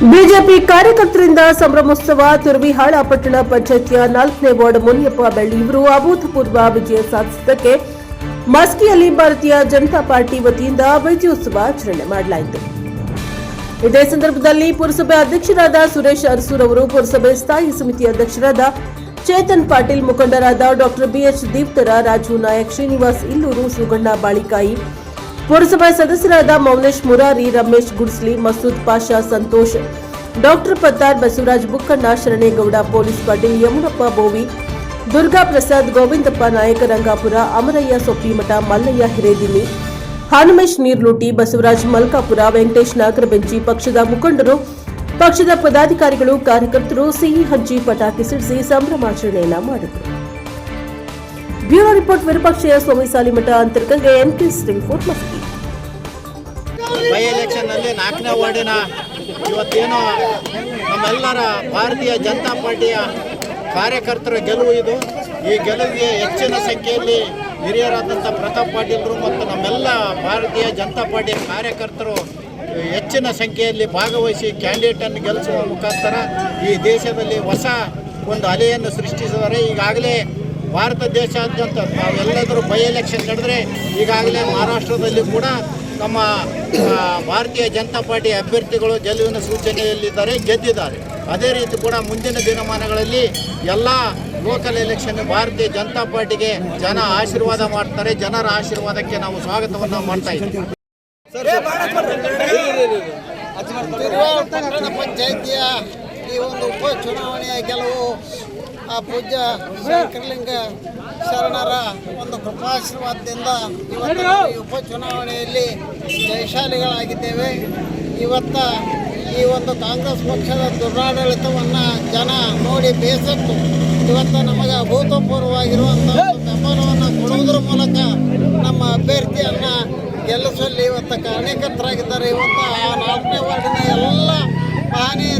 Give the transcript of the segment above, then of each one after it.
BJP ಕಾರ್ಯಕರ್ತರಿಂದ ಸಂಭ್ರಮೋತ್ಸವ Turvihal ಪಟ್ಟಣ ಪಂಚಾಯತಿಯ ನಾಲ್ಕನೇ ward Muniyappa ಬೆಳ್ಳಿ ಇವರು ಅಭೂತಪೂರ್ವ ವಿಜಯ ಸಾಧಿಸಿದ್ದಕ್ಕೆ ಮಸ್ಕಿಯಲ್ಲಿ ಭಾರತೀಯ ಜನತಾ ಪಾರ್ಟಿ ವತಿಯಿಂದ ವಿಜಯೋತ್ಸವ ಆಚರಣೆ ಮಾಡಲಾಯಿತು. ಇದೇ ಸಂದರ್ಭದಲ್ಲಿ ಪುರಸಭೆ ಅಧ್ಯಕ್ಷರಾದ ಸುರೇಶ್ ಅರಸೂರ್ ಅವರು ಪುರಸಭೆ ಸ್ಥಾಯಿ ಸಮಿತಿ ಅಧ್ಯಕ್ಷರಾದ ಚೇತನ್ ಪಾಟೀಲ್ ಮುಖಂಡರಾದ ಡಾಕ್ಟರ್ ಬಿಎಚ್ ದೀಪ್ತರ, ರಾಜು ನಾಯಕ್ ಶ್ರೀನಿವಾಸ್ ಇಲ್ಲೂರು, ಸುಗಣ್ಣ ಬಾಳಿಕಾಯಿ ಪುರಸಭಾ ಸದಸ್ಯರಾದ ಮೌನೇಶ್ ಮುರಾರಿ, ರಮೇಶ್ ಗುಡ್ಸ್ಲಿ, ಮಸೂದ್ ಪಾಷಾ, ಸಂತೋಷ್, ಡಾಕ್ಟರ್ ಪತ್ತಾರ್ ಬಸವರಾಜ್ ಬುಕ್ಕಣ್ಣ, ಶರಣೇಗೌಡ, ಪೊಲೀಸ್ ಪಾಟೀಲ್ ಯಮುನಪ್ಪ ಬೋವಿ, ದುರ್ಗಾ ಪ್ರಸಾದ್ ಗೋವಿಂದಪ್ಪ ನಾಯಕ, ರಂಗಾಪುರ ಅಮರಯ್ಯ, ಸೊಪ್ಪಿಮಠ ಮಲ್ಲಯ್ಯ ಹಿರೇದಿನಿ ಹನುಮೇಶ್ ನೀರ್ಲೂಟಿ, ಬಸವರಾಜ್ ಮಲ್ಕಾಪುರ, ವೆಂಕಟೇಶ್ ನಾಗರಬೆಂಚಿ, ಪಕ್ಷದ ಮುಖಂಡರು, ಪಕ್ಷದ ಪದಾಧಿಕಾರಿಗಳು, ಕಾರ್ಯಕರ್ತರು ಸಿಹಿ ಹಂಚಿ ಪಟಾಕಿ ಸಿಡಿಸಿ ಸಂಭ್ರಮಾಚರಣೆಯನ್ನ ಮಾಡಿದರು. Bureau report Virupakshayya Swami Salimath Antargange MK report Maski by ಎಲೆಕ್ಷನ್ನಲ್ಲಿ ನಾಲ್ಕನೇ ವಾರ್ಡಿನ ಇವತ್ತೇನೋ ನಮ್ಮೆಲ್ಲರ ಭಾರತೀಯ ಜನತಾ ಪಾರ್ಟಿಯ ಕಾರ್ಯಕರ್ತರ ಗೆಲುವು ಇದು. ಈ ಗೆಲುವಿಗೆ ಹೆಚ್ಚಿನ ಸಂಖ್ಯೆಯಲ್ಲಿ ಹಿರಿಯರಾದಂಥ ಪ್ರತಾಪ್ ಪಾಟೀಲರು ಮತ್ತು ನಮ್ಮೆಲ್ಲ ಭಾರತೀಯ ಜನತಾ ಪಾರ್ಟಿಯ ಕಾರ್ಯಕರ್ತರು ಹೆಚ್ಚಿನ ಸಂಖ್ಯೆಯಲ್ಲಿ ಭಾಗವಹಿಸಿ ಕ್ಯಾಂಡಿಡೇಟನ್ನು ಗೆಲ್ಲಿಸುವ ಮುಖಾಂತರ ಈ ದೇಶದಲ್ಲಿ ಹೊಸ ಒಂದು ಅಲೆಯನ್ನು ಸೃಷ್ಟಿಸಿದ್ದಾರೆ. ಈಗಾಗಲೇ ಭಾರತ ದೇಶಾದ್ಯಂತ ನಾವೆಲ್ಲದರೂ ಬೈ ಎಲೆಕ್ಷನ್ ನಡೆದ್ರೆ ಈಗಾಗಲೇ ಮಹಾರಾಷ್ಟ್ರದಲ್ಲಿ ಕೂಡ ನಮ್ಮ ಭಾರತೀಯ ಜನತಾ ಪಾರ್ಟಿ ಅಭ್ಯರ್ಥಿಗಳು ಗೆಲುವಿನ ಸೂಚನೆಯಲ್ಲಿದ್ದಾರೆ ಗೆದ್ದಿದ್ದಾರೆ ಅದೇ ರೀತಿ ಕೂಡ ಮುಂದಿನ ದಿನಮಾನಗಳಲ್ಲಿ ಎಲ್ಲ ಲೋಕಲ್ ಎಲೆಕ್ಷನ್ ಭಾರತೀಯ ಜನತಾ ಪಾರ್ಟಿಗೆ ಜನ ಆಶೀರ್ವಾದ ಮಾಡ್ತಾರೆ ಜನರ ಆಶೀರ್ವಾದಕ್ಕೆ ನಾವು ಸ್ವಾಗತವನ್ನು ಮಾಡ್ತಾ ಇದ್ದೀವಿ ಪಂಚಾಯತಿಯ ಈ ಒಂದು ಉಪ ಚುನಾವಣೆಯ ಗೆಲುವು ಆ ಪೂಜ್ಯ ಶಂಕರಲಿಂಗ ಶರಣರ ಒಂದು ಕೃಪಾಶೀರ್ವಾದದಿಂದ ಇವತ್ತು ಉಪ ಚುನಾವಣೆಯಲ್ಲಿ ಜಯಶಾಲಿಗಳಾಗಿದ್ದೇವೆ. ಇವತ್ತ ಈ ಒಂದು ಕಾಂಗ್ರೆಸ್ ಪಕ್ಷದ ದುರಾಡಳಿತವನ್ನು ಜನ ನೋಡಿ ಬೇಸತ್ತು. ಇವತ್ತು ನಮಗೆ ಅಭೂತಪೂರ್ವವಾಗಿರುವಂಥ ಬೆಂಬಲವನ್ನು ಕೊಡುವುದರ ಮೂಲಕ ನಮ್ಮ ಅಭ್ಯರ್ಥಿಯನ್ನು ಗೆಲ್ಲಿಸುವಲ್ಲಿ ಇವತ್ತು ಕಾರಣೀಕರ್ತರಾಗಿದ್ದಾರೆ ಇವತ್ತು ಆ ನಾಲ್ಕನೇ ವಾರ್ಡಿನ ಎಲ್ಲ ಮಹನೀಯರಿಗೆ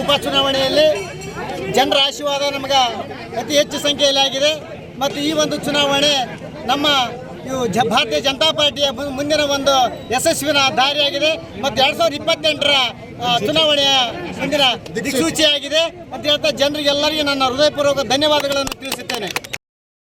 ಉಪಚುನಾವಣೆಯಲ್ಲಿ ಜನರ ಆಶೀರ್ವಾದ ನಮಗೆ ಅತಿ ಹೆಚ್ಚು ಸಂಖ್ಯೆಯಲ್ಲಿ ಆಗಿದೆ. ಮತ್ತು ಈ ಒಂದು ಚುನಾವಣೆ ನಮ್ಮ ಇವು ಜ ಭಾರತೀಯ ಜನತಾ ಪಾರ್ಟಿಯ ಮುಂದಿನ ಒಂದು ಯಶಸ್ವಿನ ದಾರಿಯಾಗಿದೆ. ಮತ್ತು ಎರಡು ಸಾವಿರದ ಇಪ್ಪತ್ತೆಂಟರ ಚುನಾವಣೆಯ ಮುಂದಿನ ದಿಕ್ಸೂಚಿಯಾಗಿದೆ ಮತ್ತು ಹೇಳ್ತಾ ಜನರಿಗೆಲ್ಲರಿಗೂ ನನ್ನ ಹೃದಯಪೂರ್ವಕ ಧನ್ಯವಾದಗಳನ್ನು ತಿಳಿಸುತ್ತೇನೆ.